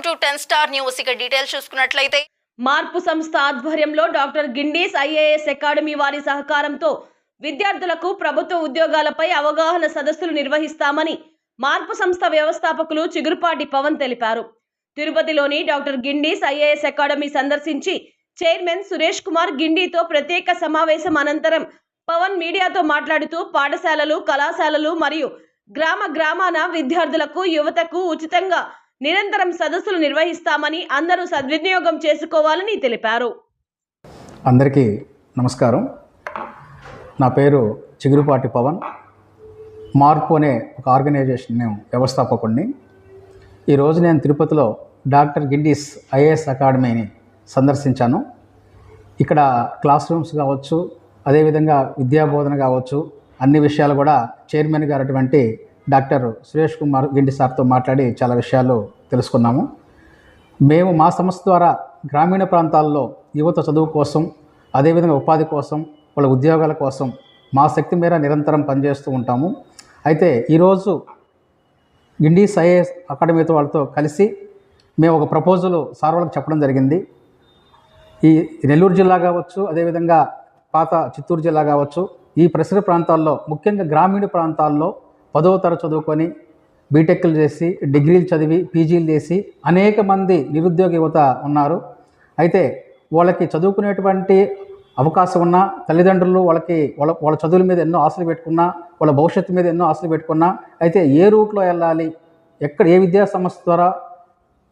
Welcome to ten star news. ఇక details చూసుకున్నట్లయితే మార్పు సంస్థ ఆధ్వర్యంలో డాక్టర్ గిండీస్ ఐఏఎస్ అకాడమీ వారి సహకారంతో విద్యార్థులకు ప్రభుత్వ ఉద్యోగాలపై అవగాహన సదస్సులు నిర్వహిస్తామని మార్పు సంస్థ వ్యవస్థాపకులు చిగురుపాటి పవన్ తెలిపారు. తిరుపతిలోని డాక్టర్ గిండీస్ ఐఏఎస్ అకాడమీ సందర్శించి చైర్మన్ సురేష్ కుమార్ గిండీతో ప్రత్యేక సమావేశం అనంతరం పవన్ మీడియాతో మాట్లాడుతూ పాఠశాలలు కళాశాలలు మరియు గ్రామ గ్రామాన విద్యార్థులకు యువతకు ఉచితంగా నిరంతరం సదస్సులు నిర్వహిస్తామని అందరూ సద్వినియోగం చేసుకోవాలని తెలిపారు. అందరికీ నమస్కారం. నా పేరు చిగురుపాటి పవన్. మార్పు అనే ఒక ఆర్గనైజేషన్ నేను వ్యవస్థాపకుడిని ఈరోజు నేను తిరుపతిలో డాక్టర్ గిడ్డీస్ ఐఏఎస్ అకాడమీని సందర్శించాను. ఇక్కడ క్లాస్ రూమ్స్ కావచ్చు అదేవిధంగా విద్యాబోధన కావచ్చు అన్ని విషయాలు కూడా చైర్మన్ గారు అటువంటి డాక్టర్ సురేష్ కుమార్ గిండి సార్తో మాట్లాడి చాలా విషయాలు తెలుసుకున్నాము. మేము మా సంస్థ ద్వారా గ్రామీణ ప్రాంతాల్లో యువత చదువు కోసం అదేవిధంగా ఉపాధి కోసం వాళ్ళ ఉద్యోగాల కోసం మా శక్తి మేర నిరంతరం పనిచేస్తూ ఉంటాము. అయితే ఈరోజు ఇండీస్ ఐఏఎస్ అకాడమీతో వాళ్ళతో కలిసి మేము ఒక ప్రపోజల్ సార్ వాళ్ళకి చెప్పడం జరిగింది. ఈ నెల్లూరు జిల్లా కావచ్చు అదేవిధంగా పాత చిత్తూరు జిల్లా కావచ్చు ఈ పరిసర ప్రాంతాల్లో ముఖ్యంగా గ్రామీణ ప్రాంతాల్లో పదవ తర చదువుకొని బీటెక్లు చేసి డిగ్రీలు చదివి పీజీలు చేసి అనేక మంది నిరుద్యోగ యువత ఉన్నారు. అయితే వాళ్ళకి చదువుకునేటువంటి అవకాశం ఉన్న తల్లిదండ్రులు వాళ్ళకి వాళ్ళ వాళ్ళ చదువుల మీద ఎన్నో ఆశలు పెట్టుకున్నా వాళ్ళ భవిష్యత్తు మీద ఎన్నో ఆశలు పెట్టుకున్నా అయితే ఏ రూట్లో వెళ్ళాలి ఎక్కడ ఏ విద్యా సంస్థ ద్వారా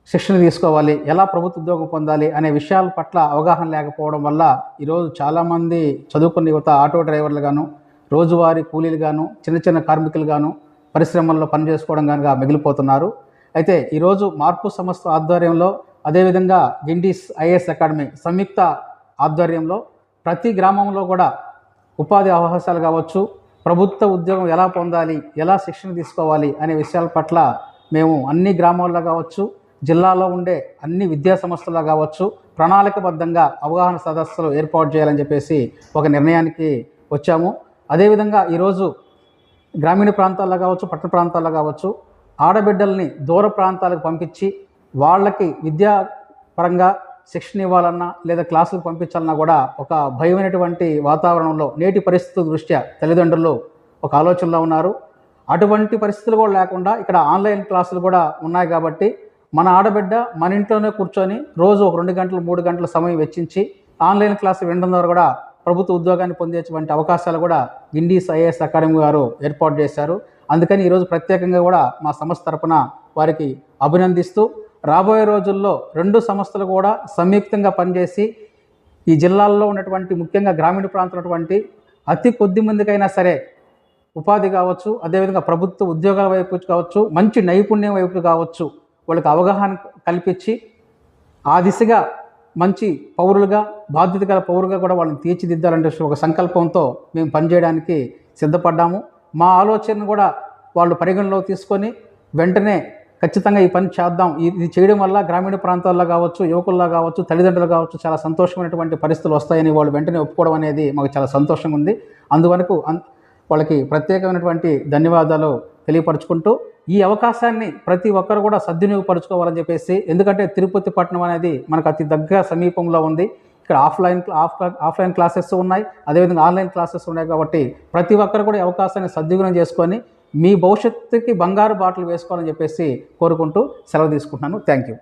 శిక్షణ తీసుకోవాలి ఎలా ప్రభుత్వ ఉద్యోగం పొందాలి అనే విషయాల పట్ల అవగాహన లేకపోవడం వల్ల ఈరోజు చాలామంది చదువుకున్న యువత ఆటో డ్రైవర్లు గాను రోజువారీ కూలీలు గాను చిన్న చిన్న కార్మికులు గాను పరిశ్రమల్లో పనిచేసుకోవడం కనుక మిగిలిపోతున్నారు. అయితే ఈరోజు మార్పు సంస్థ ఆధ్వర్యంలో అదేవిధంగా గిండీస్ ఐఏఎస్ అకాడమీ సంయుక్త ఆధ్వర్యంలో ప్రతి గ్రామంలో కూడా ఉపాధి అవకాశాలు కావచ్చు ప్రభుత్వ ఉద్యోగం ఎలా పొందాలి ఎలా శిక్షణ తీసుకోవాలి అనే విషయాల పట్ల మేము అన్ని గ్రామాల్లో కావచ్చు జిల్లాలో ఉండే అన్ని విద్యా సంస్థల్లో కావచ్చు ప్రణాళికబద్ధంగా అవగాహన సదస్సులు ఏర్పాటు చేయాలని చెప్పేసి ఒక నిర్ణయానికి వచ్చాము. అదేవిధంగా ఈరోజు గ్రామీణ ప్రాంతాల్లో కావచ్చు పట్టణ ప్రాంతాల్లో కావచ్చు ఆడబిడ్డల్ని దూర ప్రాంతాలకు పంపించి వాళ్ళకి విద్యా పరంగా శిక్షణ ఇవ్వాలన్నా లేదా క్లాసులకు పంపించాలన్నా కూడా ఒక భయమైనటువంటి వాతావరణంలో నేటి పరిస్థితుల దృష్ట్యా తల్లిదండ్రులు ఒక ఆలోచనలో ఉన్నారు. అటువంటి పరిస్థితులు కూడా లేకుండా ఇక్కడ ఆన్లైన్ క్లాసులు కూడా ఉన్నాయి కాబట్టి మన ఆడబిడ్డ మన ఇంట్లోనే కూర్చొని రోజు ఒక రెండు గంటలు మూడు గంటల సమయం వెచ్చించి ఆన్లైన్ క్లాసులు వినడం ద్వారా కూడా ప్రభుత్వ ఉద్యోగాన్ని పొందేటువంటి అవకాశాలు కూడా ఇండీస్ ఐఏఎస్ అకాడమీ గారు ఏర్పాటు చేశారు. అందుకని ఈరోజు ప్రత్యేకంగా కూడా మా సంస్థ తరపున వారికి అభినందిస్తూ రాబోయే రోజుల్లో రెండు సంస్థలు కూడా సంయుక్తంగా పనిచేసి ఈ జిల్లాల్లో ఉన్నటువంటి ముఖ్యంగా గ్రామీణ ప్రాంతంలో ఉన్నటువంటి అతి కొద్ది మందికైనా సరే ఉపాధి కావచ్చు అదేవిధంగా ప్రభుత్వ ఉద్యోగాల వైపు కావచ్చు మంచి నైపుణ్యం వైపు కావచ్చు వాళ్ళకి అవగాహన కల్పించి ఆ దిశగా మంచి పౌరులుగా బాధ్యత గల పౌరులుగా కూడా వాళ్ళని తీర్చిదిద్దాలంటే ఒక సంకల్పంతో మేము పనిచేయడానికి సిద్ధపడ్డాము. మా ఆలోచనను కూడా వాళ్ళు పరిగణలో తీసుకొని వెంటనే ఖచ్చితంగా ఈ పని చేద్దాం. ఇది చేయడం వల్ల గ్రామీణ ప్రాంతాల్లో కావచ్చు యువకుల్లో కావచ్చు తల్లిదండ్రులు కావచ్చు చాలా సంతోషమైనటువంటి పరిస్థితులు వస్తాయని వాళ్ళు వెంటనే ఒప్పుకోవడం అనేది మాకు చాలా సంతోషంగా ఉంది. అందువరకు వాళ్ళకి ప్రత్యేకమైనటువంటి ధన్యవాదాలు తెలియపరుచుకుంటూ ఈ అవకాశాన్ని ప్రతి ఒక్కరు కూడా సద్వినియోగపరచుకోవాలని చెప్పేసి ఎందుకంటే తిరుపతి పట్టణం అనేది మనకు అతి దగ్గర సమీపంలో ఉంది. ఇక్కడ ఆఫ్లైన్ ఆఫ్ ఆఫ్లైన్ క్లాసెస్ ఉన్నాయి. అదేవిధంగా ఆన్లైన్ క్లాసెస్ ఉన్నాయి కాబట్టి ప్రతి ఒక్కరు కూడా ఈ అవకాశాన్ని సద్వినియోగం చేసుకొని మీ భవిష్యత్తుకి బంగారు బాటలు వేసుకోవాలని చెప్పేసి కోరుకుంటూ సెలవు తీసుకుంటున్నాను. Thank you.